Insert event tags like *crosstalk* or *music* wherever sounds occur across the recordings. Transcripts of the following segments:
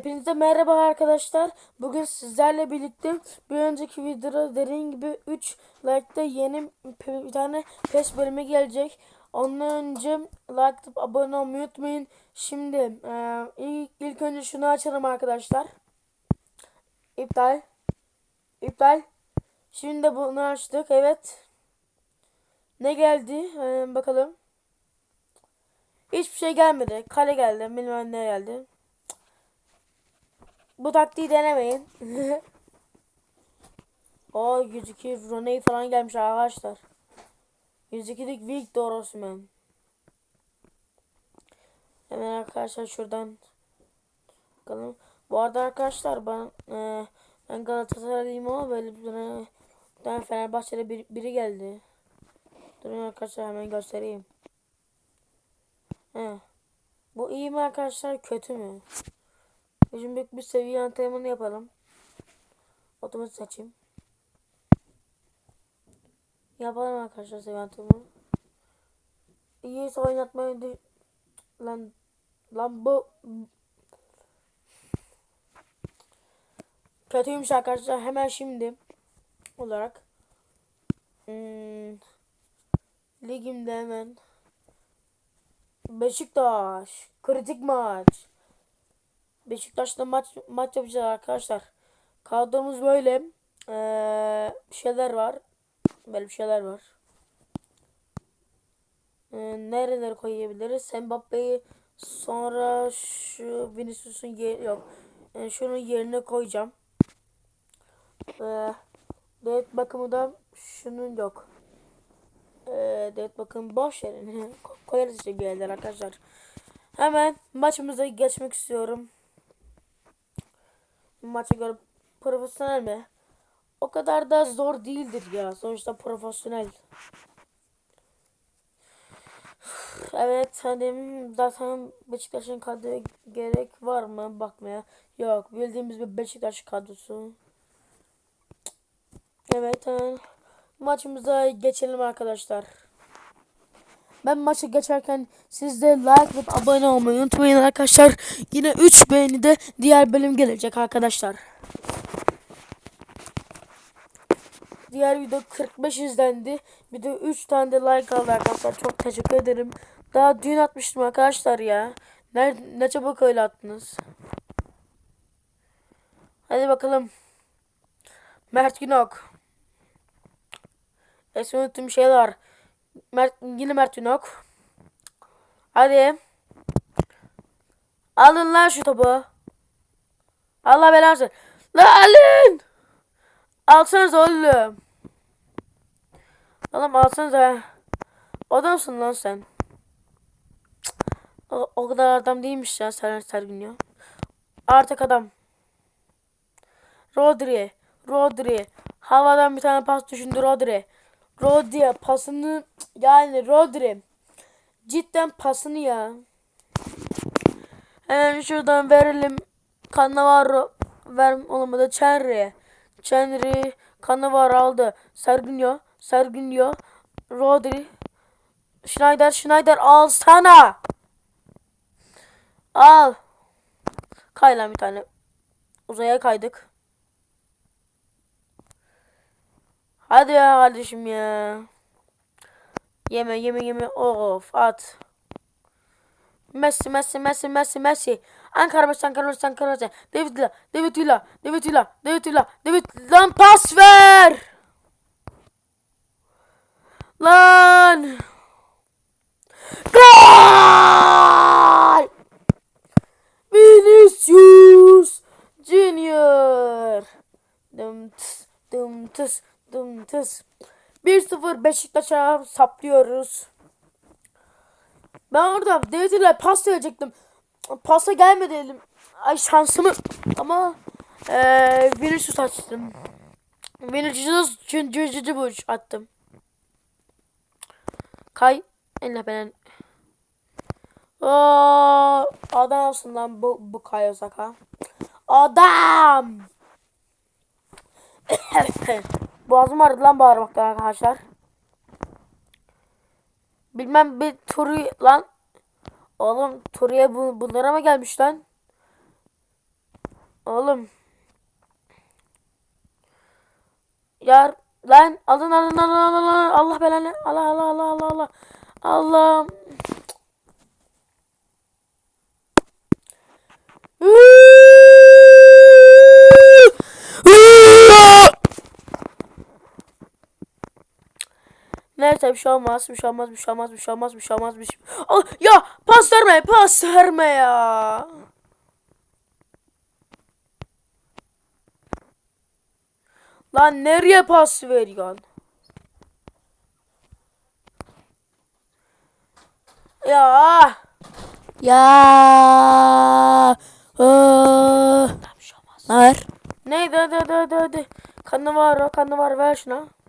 Hepinize merhaba arkadaşlar. Bugün sizlerle birlikte bir önceki videoda dediğim gibi 3 like'da yeni bir tane PES bölümü gelecek. Ondan önce like atıp abone olmayı unutmayın. Şimdi e, ilk, ilk önce şunu açalım arkadaşlar. İptal. İptal. Şimdi de bunu açtık. Evet. Ne geldi? E, bakalım. Hiçbir şey gelmedi. Kale geldi. Bilmem ne geldi. Bu taktiği denemeyin. *laughs* o 102 Roney falan gelmiş arkadaşlar. 102'lik Victor Osman. Hemen arkadaşlar şuradan bakalım. Bu arada arkadaşlar ben e, ben Galatasaraylıyım ama böyle bir tane, bir tane Fenerbahçeli bir, biri geldi. Durun arkadaşlar hemen göstereyim. He. Bu iyi mi arkadaşlar kötü mü? Şimdi bir seviye antrenmanı yapalım. Otomatik seçeyim. Yapalım arkadaşlar seviye antrenmanı. İyiyse oynatmayı de... Lan... Lan bu... Kötüymüş arkadaşlar. Hemen şimdi olarak hmm, ligimde hemen Beşiktaş kritik maç Beşiktaş'ta maç maç yapacağız arkadaşlar. Kadromuz böyle. Ee, şeyler var. Böyle bir şeyler var. Ee, nereleri koyabiliriz? Mbappe'yi sonra şu Vinicius'un yer yok. Yani şunun yerine koyacağım. Ee, devlet bakımı da şunun yok. Ee, devlet bakım boş yerine *laughs* koyarız işte bir yerler arkadaşlar. Hemen maçımıza geçmek istiyorum maça göre profesyonel mi? O kadar da zor değildir ya. Sonuçta profesyonel. Evet hani zaten Beşiktaş'ın kadroya gerek var mı bakmaya. Yok bildiğimiz bir Beşiktaş kadrosu. Evet hani maçımıza geçelim arkadaşlar. Ben maçı geçerken siz de like ve abone olmayı unutmayın arkadaşlar. Yine 3 beğeni de diğer bölüm gelecek arkadaşlar. Diğer video 45 izlendi. Bir de 3 tane de like aldı arkadaşlar. Çok teşekkür ederim. Daha dün atmıştım arkadaşlar ya. Ne, ne çabuk öyle attınız. Hadi bakalım. Mert Günok. Eski unuttuğum şeyler. Mert, yine Mert Ünok. Hadi. Alın lan şu topu. Allah belanı Lan alın. Alsanız oğlum. Oğlum alsanıza. Adamsın lan sen. O, o kadar adam değilmiş ya Seren Sergin ya. Artık adam. Rodri. Rodri. Havadan bir tane pas düşündü Rodri. Rodri pasını yani Rodri cidden pasını ya. Hemen şuradan verelim. Cannavaro ver olmadı Çenri. Çenri Cannavaro aldı. Serginho, Serginho, Rodri, Schneider, Schneider al sana. Al. Kay lan bir tane. Uzaya kaydık. Hadi ya kardeşim ya. Yeme yeme yeme. Of at. Messi Messi Messi Messi Messi. Ankara Messi Ankara Messi Ankara Messi. David Villa David Villa David Villa David Villa David lan pas ver. Lan. Gol! Vinicius Junior. Dım tıs dım tıs dım tıs. 1-0 Beşiktaş'a saplıyoruz. Ben orada David ile pas verecektim. Pasa gelmedi elim. Ay şansımı ama ee, Vinicius açtım. Vinicius çünkü bu attım. Kay. Elle ben. Aa, adamsın lan bu bu Kay Osaka. Adam. *coughs* Boğazım ağrıdı lan bağırmaktan arkadaşlar. Bilmem bir turu lan. Oğlum Turiye bu, bunlara mı gelmiş lan? Oğlum. Yar lan alın alın alın alın. Allah belanı. Allah Allah Allah Allah Allah. Allah. Neyse bir şey olmaz, bir şey olmaz, bir şey olmaz, bir şey olmaz, bir şey olmaz, bir şey... Al, ya pas verme, pas verme ya. Lan nereye pas veriyorsun? Ya. Ya. Olmaz. ne var? Neydi hadi hadi hadi hadi. Kanı var kanı var ver şuna.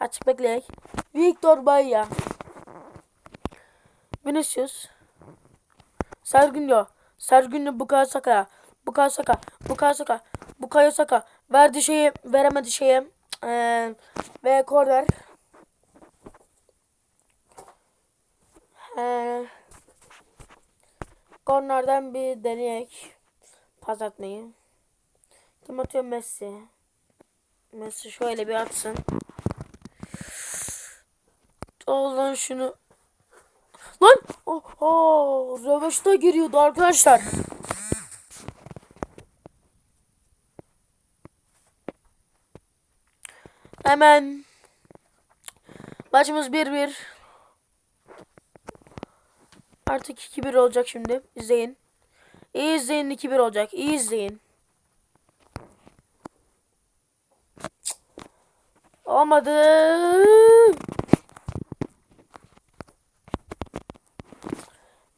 Açık bekleyek. Victor Baya. Vinicius. Serginho. Serginho Bukayo Saka. Bukayo Saka. Bukayo Saka. Bukayo Saka. Verdi şeyi veremedi şeyi. Ee, ve korner. Ee, bir deneyek. Pas atmayı. Kim atıyor Messi? Messi şöyle bir atsın. Al lan şunu. Lan! Oh, oh, röveşte giriyordu arkadaşlar. Hemen maçımız 1-1. Artık 2-1 olacak şimdi. İzleyin. İyi izleyin 2-1 olacak. İyi izleyin. Olmadı.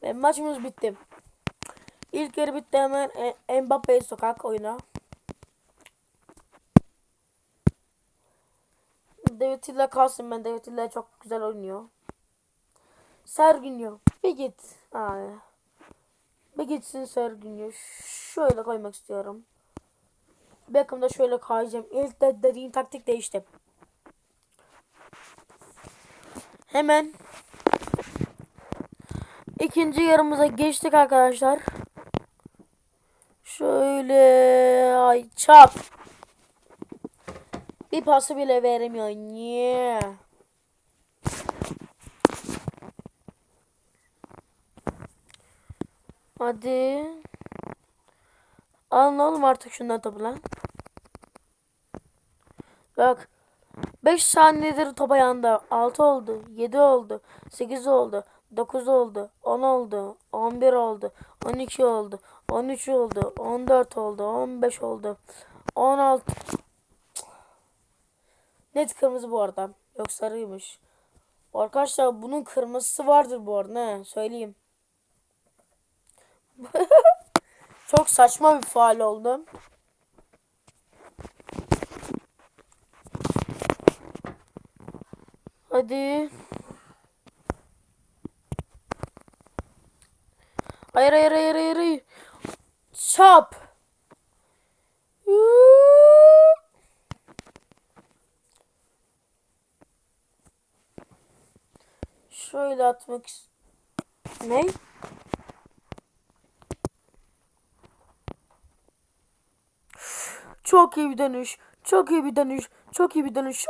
Ve maçımız bitti. İlk yarı bitti hemen e, Mbappe sokak oyuna. David Villa kalsın ben David Villa çok güzel oynuyor. Serginho bir git. Abi. Bir gitsin Serginho. Şöyle koymak istiyorum. Beckham'da şöyle kayacağım. İlk de dediğim taktik değişti. Hemen ikinci yarımıza geçtik arkadaşlar. Şöyle ay çap. Bir pası bile veremiyor. Niye? Hadi. Alın oğlum artık şundan topu lan. Bak. 5 saniyedir top ayağında. 6 oldu. 7 oldu. 8 oldu. 9 oldu. 10 oldu. 11 oldu. 12 oldu. 13 oldu. 14 oldu. 15 oldu. 16. Net kırmızı bu arada. Yok sarıymış. Arkadaşlar bunun kırmızısı vardır bu arada. Ne? Söyleyeyim. *laughs* Çok saçma bir faal oldu. Hadi. Hayır hayır hayır hayır. Çap. Şöyle atmak Ne? Çok iyi bir dönüş. Çok iyi bir dönüş. Çok iyi bir dönüş.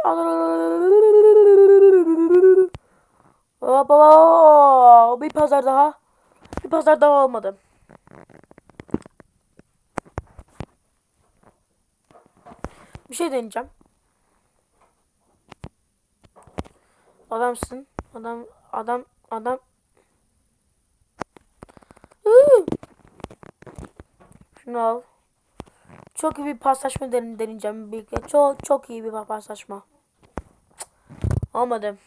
Hop, hop. Bir pazar daha. Bir pazar daha olmadı. Bir şey deneyeceğim. Adamsın. Adam adam adam. Şunu al. Çok iyi bir paslaşma den deneyeceğim birlikte. Çok çok iyi bir paslaşma. Olmadı.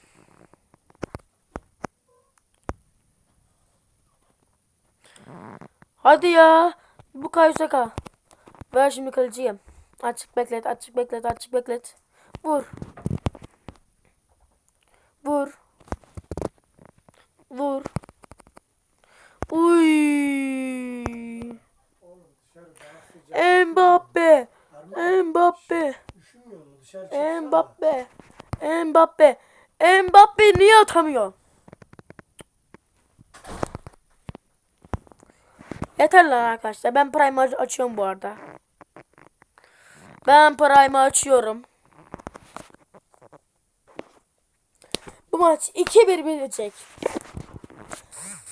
Hadi ya. Bu Kayusaka. Ver şimdi kaleciyi. Açık beklet, açık beklet, açık beklet. Vur. Vur. Vur. Uy. Mbappe. Mbappe. Mbappe. Mbappe. Mbappe niye atamıyor? Yeter lan arkadaşlar. Ben Prime aç- açıyorum bu arada. Ben Prime açıyorum. Bu maç 2-1 bitecek.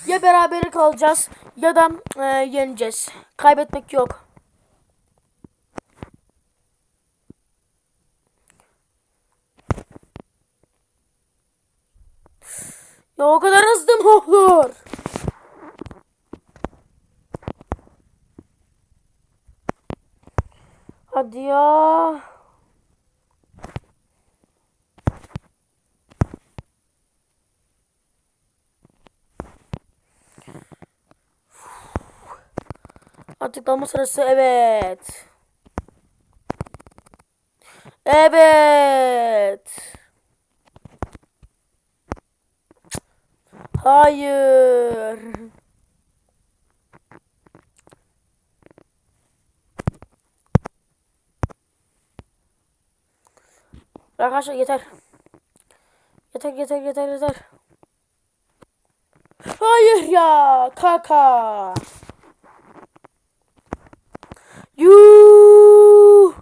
Ya berabere kalacağız ya da e, yeneceğiz. Kaybetmek yok. Ya o kadar hızlı mı olur? Hadi ya. Açıklama sırası evet. Evet. Hayır. Arkadaşlar yeter. Yeter yeter yeter yeter. Hayır ya kaka. Yuh.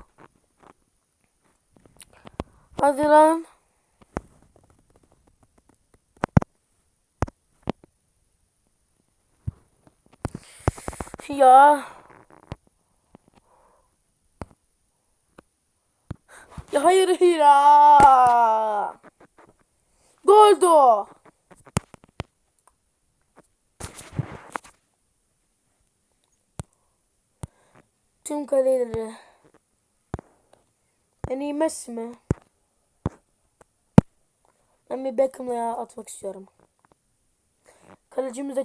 Hadi lan. Ya. Ya hayır ya. Goldo. Tüm kaleleri. En iyi Messi mi? Ben bir Beckham'la atmak istiyorum. Kalecimiz de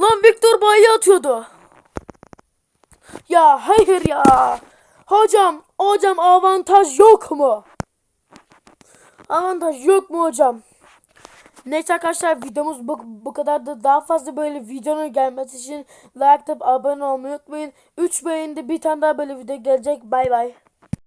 Lan Victor Bay'ı atıyordu. Ya hayır ya. Hocam, hocam avantaj yok mu? Avantaj yok mu hocam? Neyse arkadaşlar videomuz bu, bu kadar da daha fazla böyle videonun gelmesi için like atıp abone olmayı unutmayın. 3 beğeninde bir tane daha böyle video gelecek. Bay bay.